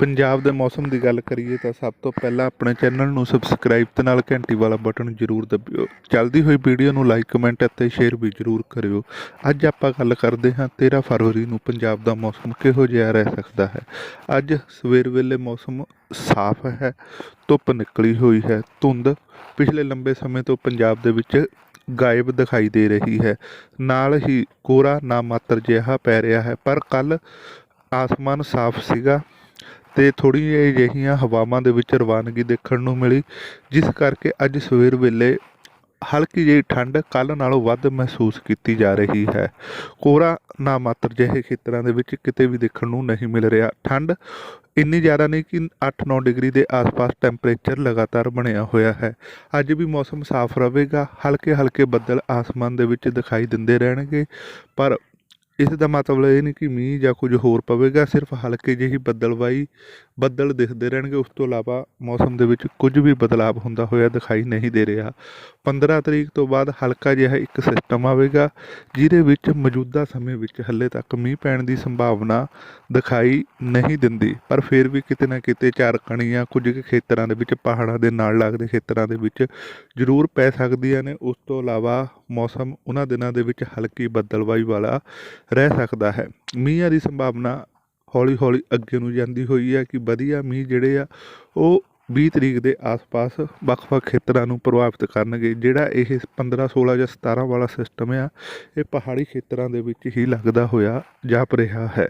ਪੰਜਾਬ ਦੇ ਮੌਸਮ ਦੀ ਗੱਲ ਕਰੀਏ ਤਾਂ ਸਭ ਤੋਂ ਪਹਿਲਾਂ ਆਪਣੇ ਚੈਨਲ ਨੂੰ ਸਬਸਕ੍ਰਾਈਬ ਤੇ ਨਾਲ ਘੰਟੀ ਵਾਲਾ ਬਟਨ ਜ਼ਰੂਰ ਦਬਿਓ। ਚੱਲਦੀ ਹੋਈ ਵੀਡੀਓ ਨੂੰ ਲਾਈਕ ਕਮੈਂਟ ਅਤੇ ਸ਼ੇਅਰ ਵੀ ਜ਼ਰੂਰ ਕਰਿਓ। ਅੱਜ ਆਪਾਂ ਗੱਲ ਕਰਦੇ ਹਾਂ 13 ਫਰਵਰੀ ਨੂੰ ਪੰਜਾਬ ਦਾ ਮੌਸਮ ਕਿਹੋ ਜਿਹਾ ਰਹਿ ਸਕਦਾ ਹੈ। ਅੱਜ ਸਵੇਰ ਵੇਲੇ ਮੌਸਮ ਸਾਫ਼ ਹੈ, ਧੁੱਪ ਨਿਕਲੀ ਹੋਈ ਹੈ, ਧੁੰਦ ਪਿਛਲੇ ਲੰਬੇ ਸਮੇਂ ਤੋਂ ਪੰਜਾਬ ਦੇ ਵਿੱਚ ਗਾਇਬ ਦਿਖਾਈ ਦੇ ਰਹੀ ਹੈ। ਨਾਲ ਹੀ ਕੋਰਾ ਨਾ ਮਾਤਰ ਜਿਹਾ ਪੈ ਰਿਹਾ ਹੈ, ਪਰ ਕੱਲ ਆਸਮਾਨ ਸਾਫ਼ ਸੀਗਾ। ਤੇ ਥੋੜ੍ਹੀਆਂ ਅਜਿਹੀਆਂ ਹਵਾਵਾਂ ਦੇ ਵਿੱਚ ਰਵਾਨਗੀ ਦੇਖਣ ਨੂੰ ਮਿਲੀ, ਜਿਸ ਕਰਕੇ ਅੱਜ ਸਵੇਰ ਵੇਲੇ ਹਲਕੀ ਜਿਹੀ ਠੰਡ ਕੱਲ ਨਾਲੋਂ ਵੱਧ ਮਹਿਸੂਸ ਕੀਤੀ ਜਾ ਰਹੀ ਹੈ। ਕੋਰਾ ਨਾ ਮਾਤਰ ਜਿਹੇ ਖੇਤਰਾਂ ਦੇ ਵਿੱਚ ਕਿਤੇ ਵੀ ਦੇਖਣ ਨੂੰ ਨਹੀਂ ਮਿਲ ਰਿਹਾ। ਠੰਡ ਇੰਨੀ ਜ਼ਿਆਦਾ ਨਹੀਂ ਕਿ 8-9 ਡਿਗਰੀ ਦੇ ਆਸ-ਪਾਸ ਟੈਂਪਰੇਚਰ ਲਗਾਤਾਰ ਬਣਿਆ ਹੋਇਆ ਹੈ। ਅੱਜ ਵੀ ਮੌਸਮ ਸਾਫ਼ ਰਹੇਗਾ ਹਲਕੇ ਹਲਕੇ ਬੱਦਲ ਆਸਮਾਨ ਦੇ ਵਿੱਚ ਦਿਖਾਈ ਦਿੰਦੇ ਰਹਿਣਗੇ, ਪਰ ਇਸ ਦਾ ਮਤਲਬ ਇਹ ਨਹੀਂ ਕਿ ਮੀਂਹ ਜਾਂ ਕੁਝ ਹੋਰ ਪਵੇਗਾ, ਸਿਰਫ ਹਲਕੇ ਜਿਹੀ ਬੱਦਲਵਾਈ ਬੱਦਲ ਦਿਖਦੇ ਰਹਿਣਗੇ, ਉਸ ਤੋਂ ਇਲਾਵਾ ਮੌਸਮ ਦੇ ਵਿੱਚ ਕੁਝ ਵੀ ਬਦਲਾਅ ਹੁੰਦਾ ਹੋਇਆ ਦਿਖਾਈ ਨਹੀਂ ਦੇ ਰਿਹਾ। 15 ਤਰੀਕ ਤੋਂ ਬਾਅਦ ਹਲਕਾ ਜਿਹਾ ਇੱਕ ਸਿਸਟਮ ਆਵੇਗਾ, ਜਿਹਦੇ ਵਿੱਚ ਮੌਜੂਦਾ ਸਮੇਂ ਵਿੱਚ ਹੱਲੇ ਤੱਕ ਮੀਂਹ ਪੈਣ ਦੀ ਸੰਭਾਵਨਾ ਦਿਖਾਈ ਨਹੀਂ ਦਿੰਦੀ। ਪਰ ਫਿਰ ਵੀ ਕਿਤੇ ਨਾ ਕਿਤੇ ਚਾਰ ਕਣੀਆਂ ਕੁਝ ਕੁ ਖੇਤਰਾਂ ਦੇ ਵਿੱਚ, ਪਹਾੜਾਂ ਦੇ ਨਾਲ ਲੱਗਦੇ ਖੇਤਰਾਂ ਦੇ ਵਿੱਚ ਜ਼ਰੂਰ ਪੈ ਸਕਦੀਆਂ ਨੇ। ਉਸ ਤੋਂ ਇਲਾਵਾ ਮੌਸਮ ਉਹਨਾਂ ਦਿਨਾਂ ਦੇ ਵਿੱਚ ਹਲਕੀ ਬੱਦਲਵਾਈ ਵਾਲਾ ਰਹਿ ਸਕਦਾ ਹੈ। ਮੀਂਹਾਂ ਦੀ ਸੰਭਾਵਨਾ ਹੌਲੀ ਹੌਲੀ ਅੱਗੇ ਨੂੰ ਜਾਂਦੀ ਹੋਈ ਹੈ ਕਿ ਵਧੀਆ ਮੀਂਹ ਜਿਹੜੇ ਆ, ਉਹ 20 ਤਰੀਕ ਦੇ ਆਸ-ਪਾਸ ਵੱਖ-ਵੱਖ ਖੇਤਰਾਂ ਨੂੰ ਪ੍ਰਭਾਵਿਤ ਕਰਨਗੇ, ਜਿਹੜਾ ਇਹ 15 16 ਜਾਂ 17 ਵਾਲਾ ਸਿਸਟਮ ਆ, ਇਹ ਪਹਾੜੀ ਖੇਤਰਾਂ ਦੇ ਵਿੱਚ ਹੀ ਲੱਗਦਾ ਹੋਇਆ ਜਾਪ ਰਿਹਾ ਹੈ।